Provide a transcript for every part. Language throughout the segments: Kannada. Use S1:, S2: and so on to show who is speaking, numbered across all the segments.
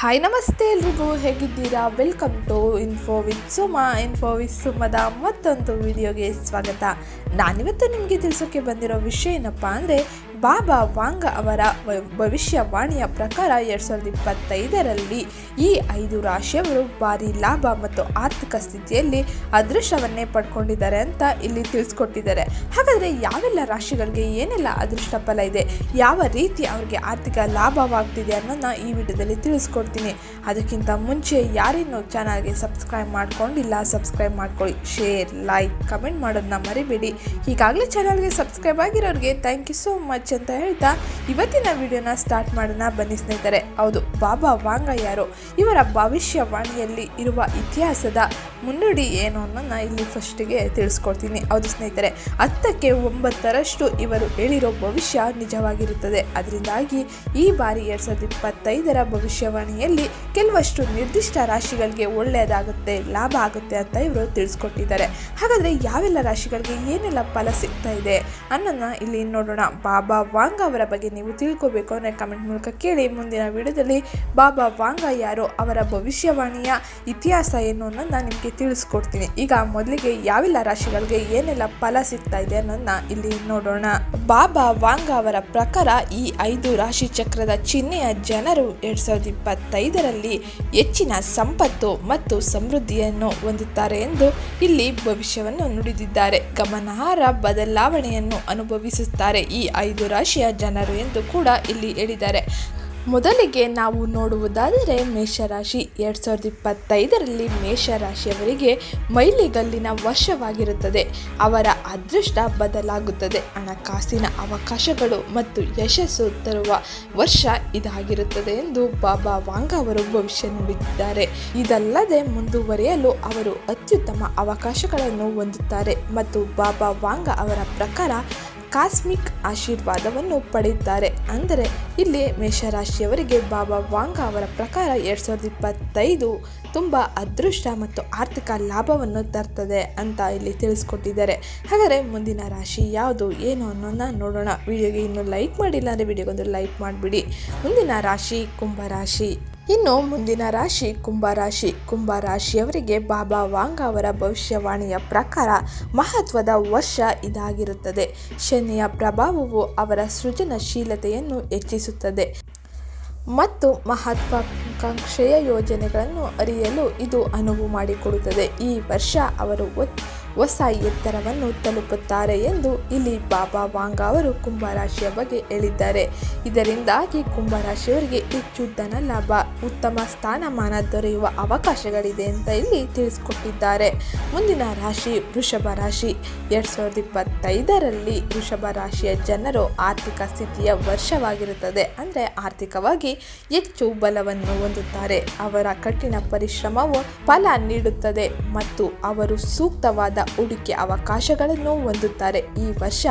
S1: ಹಾಯ್ ನಮಸ್ತೆ ಎಲ್ರಿಗೂ. ಹೇಗಿದ್ದೀರಾ? Welcome to info with Suma info with ಸುಮದ ಮತ್ತೊಂದು ವಿಡಿಯೋಗೆ ಸ್ವಾಗತ. ನಾನಿವತ್ತು ನಿಮಗೆ ತಿಳಿಸೋಕೆ ಬಂದಿರೋ ವಿಷಯ ಏನಪ್ಪ ಅಂದರೆ, ಬಾಬಾ ವಾಂಗ ಅವರ ಭವಿಷ್ಯವಾಣಿಯ ಪ್ರಕಾರ ಎರಡು ಸಾವಿರದ ಇಪ್ಪತ್ತೈದರಲ್ಲಿ ಈ ಐದು ರಾಶಿಯವರು ಭಾರಿ ಲಾಭ ಮತ್ತು ಆರ್ಥಿಕ ಸ್ಥಿತಿಯಲ್ಲಿ ಅದೃಷ್ಟವನ್ನೇ ಪಡ್ಕೊಂಡಿದ್ದಾರೆ ಅಂತ ಇಲ್ಲಿ ತಿಳಿಸ್ಕೊಟ್ಟಿದ್ದಾರೆ. ಹಾಗಾದರೆ ಯಾವೆಲ್ಲ ರಾಶಿಗಳಿಗೆ ಏನೆಲ್ಲ ಅದೃಷ್ಟ ಫಲ ಇದೆ? ಯಾವ ರೀತಿ ಅವ್ರಿಗೆ ಆರ್ಥಿಕ ಲಾಭವಾಗ್ತಿದೆ ಅನ್ನೋದನ್ನ ಈ ವಿಡಿಯೋದಲ್ಲಿ ತಿಳಿಸ್ಕೊಡ್ತೀನಿ ಅದಕ್ಕಿಂತ ಮುಂಚೆ ಯಾರಿನ್ನೂ ಚಾನಲ್ಗೆ ಸಬ್ಸ್ಕ್ರೈಬ್ ಮಾಡ್ಕೊಂಡಿಲ್ಲ, ಸಬ್ಸ್ಕ್ರೈಬ್ ಮಾಡ್ಕೊಳ್ಳಿ. ಶೇರ್, ಲೈಕ್, ಕಮೆಂಟ್ ಮಾಡೋದನ್ನ ಮರಿಬೇಡಿ. ಈಗಾಗಲೇ ಚಾನಲ್ಗೆ ಸಬ್ಸ್ಕ್ರೈಬ್ ಆಗಿರೋರಿಗೆ ಥ್ಯಾಂಕ್ ಯು ಸೋ ಮಚ್ ಅಂತ ಹೇಳ್ತಾ ಇವತ್ತಿನ ವಿಡಿಯೋನ ಸ್ಟಾರ್ಟ್ ಮಾಡೋಣ. ಬನ್ನಿ ಸ್ನೇಹಿತರೆ. ಹೌದು, ಬಾಬಾ ವಾಂಗ ಯಾರು? ಇವರ ಭವಿಷ್ಯವಾಣಿಯಲ್ಲಿ ಇರುವ ಇತಿಹಾಸದ ಮುನ್ನುಡಿ ಏನು ಅನ್ನೋದನ್ನ ಇಲ್ಲಿ ಫಸ್ಟಿಗೆ ತಿಳಿಸ್ಕೊಡ್ತೀನಿ. ಹೌದು ಸ್ನೇಹಿತರೆ, ಹತ್ತಕ್ಕೆ ಒಂಬತ್ತರಷ್ಟು ಇವರು ಹೇಳಿರೋ ಭವಿಷ್ಯ ನಿಜವಾಗಿರುತ್ತದೆ. ಅದರಿಂದಾಗಿ ಈ ಬಾರಿ ಎರಡು ಸಾವಿರದ ಇಪ್ಪತ್ತೈದರ ಭವಿಷ್ಯವಾಣಿಯಲ್ಲಿ ಕೆಲವಷ್ಟು ನಿರ್ದಿಷ್ಟ ರಾಶಿಗಳಿಗೆ ಒಳ್ಳೆಯದಾಗುತ್ತೆ, ಲಾಭ ಆಗುತ್ತೆ ಅಂತ ಇವರು ತಿಳಿಸ್ಕೊಟ್ಟಿದ್ದಾರೆ. ಹಾಗಾದರೆ ಯಾವೆಲ್ಲ ರಾಶಿಗಳಿಗೆ ಏನೆಲ್ಲ ಫಲ ಸಿಗ್ತಾ ಇದೆ ಅನ್ನೋದನ್ನ ಇಲ್ಲಿ ನೋಡೋಣ. ಬಾಬಾ ವಾಂಗ ಅವರ ಬಗ್ಗೆ ನೀವು ತಿಳ್ಕೊಬೇಕು ಅಂದರೆ ಕಮೆಂಟ್ ಮೂಲಕ ಕೇಳಿ. ಮುಂದಿನ ವಿಡಿಯೋದಲ್ಲಿ ಬಾಬಾ ವಾಂಗ ಯಾರು, ಅವರ ಭವಿಷ್ಯವಾಣಿಯ ಇತಿಹಾಸ ಏನು ಅನ್ನೋದನ್ನ ನಿಮಗೆ ತಿಳಿಸ್ಕೊಡ್ತೀನಿ. ಈಗ ಮೊದಲಿಗೆ ಯಾವೆಲ್ಲ ರಾಶಿಗಳಿಗೆ ಏನೆಲ್ಲ ಫಲ ಸಿಗ್ತಾ ಇದೆ ಅನ್ನೋದನ್ನ ಇಲ್ಲಿ ನೋಡೋಣ. ಬಾಬಾ ವಾಂಗ ಅವರ ಪ್ರಕಾರ ಈ ಐದು ರಾಶಿ ಚಕ್ರದ ಚಿಹ್ನೆಯ ಜನರು ಎರಡ್ ಸಾವಿರದ ಇಪ್ಪತ್ತೈದರಲ್ಲಿ ಹೆಚ್ಚಿನ ಸಂಪತ್ತು ಮತ್ತು ಸಮೃದ್ಧಿಯನ್ನು ಹೊಂದುತ್ತಾರೆ ಎಂದು ಇಲ್ಲಿ ಭವಿಷ್ಯವನ್ನು ನುಡಿದಿದ್ದಾರೆ. ಗಮನಾರ್ಹ ಬದಲಾವಣೆಯನ್ನು ಅನುಭವಿಸುತ್ತಾರೆ ಈ ಐದು ರಾಶಿಯ ಜನರು ಎಂದು ಕೂಡ ಇಲ್ಲಿ ಹೇಳಿದ್ದಾರೆ. ಮೊದಲಿಗೆ ನಾವು ನೋಡುವುದಾದರೆ ಮೇಷರಾಶಿ. ಎರಡು ಸಾವಿರದ ಇಪ್ಪತ್ತೈದರಲ್ಲಿ ಮೇಷರಾಶಿಯವರಿಗೆ ಮೈಲಿಗಲ್ಲಿನ ವರ್ಷವಾಗಿರುತ್ತದೆ. ಅವರ ಅದೃಷ್ಟ ಬದಲಾಗುತ್ತದೆ. ಹಣಕಾಸಿನ ಅವಕಾಶಗಳು ಮತ್ತು ಯಶಸ್ಸು ತರುವ ವರ್ಷ ಇದಾಗಿರುತ್ತದೆ ಎಂದು ಬಾಬಾ ವಾಂಗ ಅವರು ಭವಿಷ್ಯ ನುಡಿದಿದ್ದಾರೆ ಇದಲ್ಲದೆ ಮುಂದುವರಿಯಲು ಅವರು ಅತ್ಯುತ್ತಮ ಅವಕಾಶಗಳನ್ನು ಹೊಂದುತ್ತಾರೆ ಮತ್ತು ಬಾಬಾ ವಾಂಗ ಅವರ ಪ್ರಕಾರ ಕಾಸ್ಮಿಕ್ ಆಶೀರ್ವಾದವನ್ನು ಪಡೆಯುತ್ತಾರೆ. ಅಂದರೆ, ಇಲ್ಲಿ ಮೇಷರಾಶಿಯವರಿಗೆ ಬಾಬಾ ವಾಂಗ ಅವರ ಪ್ರಕಾರ ಎರಡು ಸಾವಿರದ ಇಪ್ಪತ್ತೈದು ತುಂಬ ಅದೃಷ್ಟ ಮತ್ತು ಆರ್ಥಿಕ ಲಾಭವನ್ನು ತರ್ತದೆ ಅಂತ ಇಲ್ಲಿ ತಿಳಿಸ್ಕೊಟ್ಟಿದ್ದಾರೆ. ಹಾಗಾದರೆ ಮುಂದಿನ ರಾಶಿ ಯಾವುದು, ಏನು ಅನ್ನೋದನ್ನ ನೋಡೋಣ. ವಿಡಿಯೋಗೆ ಇನ್ನೂ ಲೈಕ್ ಮಾಡಿಲ್ಲ ಅಂದರೆ ವಿಡಿಯೋಗೊಂದು ಲೈಕ್ ಮಾಡಿಬಿಡಿ. ಮುಂದಿನ ರಾಶಿ ಕುಂಭರಾಶಿ ಇನ್ನು ಮುಂದಿನ ರಾಶಿ ಕುಂಭರಾಶಿ ಕುಂಭರಾಶಿಯವರಿಗೆ ಬಾಬಾ ವಾಂಗ್ ಅವರ ಭವಿಷ್ಯವಾಣಿಯ ಪ್ರಕಾರ ಮಹತ್ವದ ವರ್ಷ ಇದಾಗಿರುತ್ತದೆ. ಶನಿಯ ಪ್ರಭಾವವು ಅವರ ಸೃಜನಶೀಲತೆಯನ್ನು ಹೆಚ್ಚಿಸುತ್ತದೆ. ಮತ್ತು ಮಹತ್ವಾಕಾಂಕ್ಷೆಯ ಯೋಜನೆಗಳನ್ನು ಅರಿಯಲು ಇದು ಅನುವು ಮಾಡಿಕೊಡುತ್ತದೆ. ಈ ವರ್ಷ ಅವರು ಹೊಸ ಎತ್ತರವನ್ನು ತಲುಪುತ್ತಾರೆ ಎಂದು ಇಲ್ಲಿ ಬಾಬಾ ವಾಂಗ ಅವರು ಕುಂಭರಾಶಿಯ ಬಗ್ಗೆ ಹೇಳಿದ್ದಾರೆ. ಇದರಿಂದಾಗಿ ಕುಂಭರಾಶಿಯವರಿಗೆ ಹೆಚ್ಚು ಧನ ಲಾಭ ಉತ್ತಮ ಸ್ಥಾನಮಾನ ದೊರೆಯುವ ಅವಕಾಶಗಳಿದೆ ಅಂತ ಇಲ್ಲಿ ತಿಳಿಸ್ಕೊಟ್ಟಿದ್ದಾರೆ. ಮುಂದಿನ ರಾಶಿ ವೃಷಭ ರಾಶಿ. ಎರಡು ಸಾವಿರದ ಇಪ್ಪತ್ತೈದರಲ್ಲಿ ವೃಷಭ ರಾಶಿಯ ಜನರು ಆರ್ಥಿಕ ಸ್ಥಿತಿಯ ವರ್ಷವಾಗಿರುತ್ತದೆ ಅಂದರೆ ಆರ್ಥಿಕವಾಗಿ ಹೆಚ್ಚು ಬಲವನ್ನು ಹೊಂದುತ್ತಾರೆ. ಅವರ ಕಠಿಣ ಪರಿಶ್ರಮವು ಫಲ ನೀಡುತ್ತದೆ ಮತ್ತು ಅವರು ಸೂಕ್ತವಾದ ಹೂಡಿಕೆ ಅವಕಾಶಗಳನ್ನು ಹೊಂದುತ್ತಾರೆ. ಈ ವರ್ಷ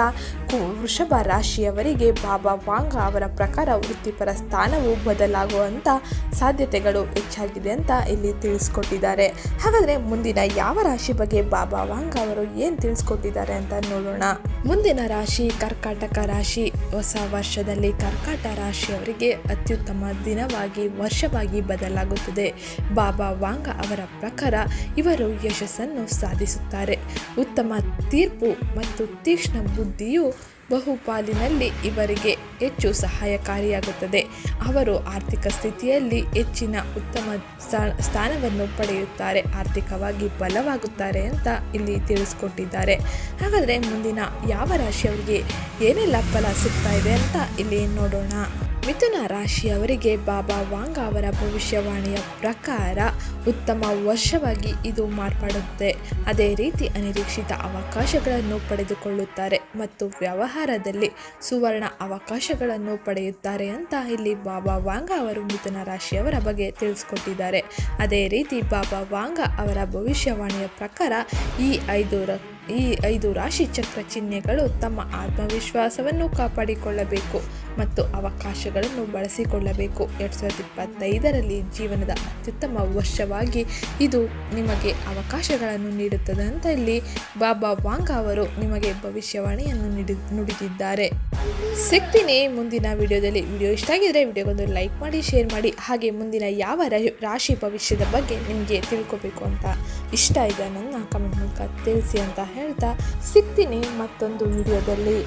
S1: ವೃಷಭ ರಾಶಿಯವರಿಗೆ ಬಾಬಾ ವಾಂಗ ಅವರ ಪ್ರಕಾರ ವೃತ್ತಿಪರ ಸ್ಥಾನವು ಬದಲಾಗುವಂಥ ಸಾಧ್ಯತೆಗಳು ಹೆಚ್ಚಾಗಿದೆ ಅಂತ ಇಲ್ಲಿ ತಿಳಿಸ್ಕೊಟ್ಟಿದ್ದಾರೆ. ಹಾಗಾದರೆ ಮುಂದಿನ ಯಾವ ರಾಶಿ ಬಗ್ಗೆ ಬಾಬಾ ವಾಂಗ್ ಅವರು ಏನು ತಿಳಿಸ್ಕೊಟ್ಟಿದ್ದಾರೆ ಅಂತ ನೋಡೋಣ. ಮುಂದಿನ ರಾಶಿ ಕರ್ಕಾಟಕ ರಾಶಿ. ಹೊಸ ವರ್ಷದಲ್ಲಿ ಕರ್ಕಾಟ ರಾಶಿಯವರಿಗೆ ಅತ್ಯುತ್ತಮ ದಿನವಾಗಿ, ವರ್ಷವಾಗಿ ಬದಲಾಗುತ್ತದೆ. ಬಾಬಾ ವಾಂಗ ಅವರ ಪ್ರಕಾರ ಇವರು ಯಶಸ್ಸನ್ನು ಸಾಧಿಸುತ್ತಾರೆ. ಉತ್ತಮ ತೀರ್ಪು ಮತ್ತು ತೀಕ್ಷ್ಣ ಬುದ್ಧಿಯು ಬಹುಪಾಲಿನಲ್ಲಿ ಇವರಿಗೆ ಹೆಚ್ಚು ಸಹಾಯಕಾರಿಯಾಗುತ್ತದೆ. ಅವರು ಆರ್ಥಿಕ ಸ್ಥಿತಿಯಲ್ಲಿ ಹೆಚ್ಚಿನ ಉತ್ತಮ ಸ್ಥಾ- ಸ್ಥಾನವನ್ನು ಪಡೆಯುತ್ತಾರೆ, ಆರ್ಥಿಕವಾಗಿ ಬಲವಾಗುತ್ತಾರೆ ಅಂತ ಇಲ್ಲಿ ತಿಳಿಸ್ಕೊಟ್ಟಿದ್ದಾರೆ. ಹಾಗಾದರೆ ಮುಂದಿನ ಯಾವ ರಾಶಿಯವರಿಗೆ ಏನೆಲ್ಲ ಫಲ ಸಿಗ್ತಾ ಇದೆ ಅಂತ ಇಲ್ಲಿ ನೋಡೋಣ. ಮಿಥುನ ರಾಶಿಯವರಿಗೆ ಬಾಬಾ ವಾಂಗ್ ಅವರ ಭವಿಷ್ಯವಾಣಿಯ ಪ್ರಕಾರ ಉತ್ತಮ ವರ್ಷವಾಗಿ ಇದು ಮಾರ್ಪಡುತ್ತೆ. ಅದೇ ರೀತಿ ಅನಿರೀಕ್ಷಿತ ಅವಕಾಶಗಳನ್ನು ಪಡೆದುಕೊಳ್ಳುತ್ತಾರೆ ಮತ್ತು ವ್ಯವಹಾರದಲ್ಲಿ ಸುವರ್ಣ ಅವಕಾಶಗಳನ್ನು ಪಡೆಯುತ್ತಾರೆ ಅಂತ ಇಲ್ಲಿ ಬಾಬಾ ವಾಂಗ ಅವರು ಮಿಥುನ ರಾಶಿಯವರ ಬಗ್ಗೆ ತಿಳಿಸ್ಕೊಟ್ಟಿದ್ದಾರೆ. ಅದೇ ರೀತಿ ಬಾಬಾ ವಾಂಗ ಅವರ ಭವಿಷ್ಯವಾಣಿಯ ಪ್ರಕಾರ ಈ ಐದು ಈ ಐದು ರಾಶಿ ಚಕ್ರ ಚಿಹ್ನೆಗಳು ತಮ್ಮ ಆತ್ಮವಿಶ್ವಾಸವನ್ನು ಕಾಪಾಡಿಕೊಳ್ಳಬೇಕು ಮತ್ತು ಅವಕಾಶಗಳನ್ನು ಬಳಸಿಕೊಳ್ಳಬೇಕು. ಎರಡು ಸಾವಿರದ ಇಪ್ಪತ್ತೈದರಲ್ಲಿ ಜೀವನದ ಅತ್ಯುತ್ತಮ ವರ್ಷವಾಗಿ ಇದು ನಿಮಗೆ ಅವಕಾಶಗಳನ್ನು ನೀಡುತ್ತದೆ ಅಂತ ಇಲ್ಲಿ ಬಾಬಾ ವಾಂಗ್ ಅವರು ನಿಮಗೆ ಭವಿಷ್ಯವಾಣಿಯನ್ನು ನೀಡಿ, ನುಡಿದಿದ್ದಾರೆ. ಸಿಗ್ತೀನಿ ಮುಂದಿನ ವಿಡಿಯೋದಲ್ಲಿ. ವಿಡಿಯೋ ಇಷ್ಟ ಆಗಿದ್ರೆ ವಿಡಿಯೋಗೊಂದು ಲೈಕ್ ಮಾಡಿ, ಶೇರ್ ಮಾಡಿ. ಹಾಗೆ ಮುಂದಿನ ಯಾವ ರಾಶಿ ಭವಿಷ್ಯದ ಬಗ್ಗೆ ನಿಮಗೆ ತಿಳ್ಕೊಬೇಕು ಅಂತ ಇಷ್ಟ ಇದೆ ನನ್ನ ಕಮೆಂಟ್ ಮೂಲಕ ತಿಳಿಸಿ ಅಂತ ಹೇಳ್ತಾ ಸಿಗ್ತೀನಿ ಮತ್ತೊಂದು ವಿಡಿಯೋದಲ್ಲಿ.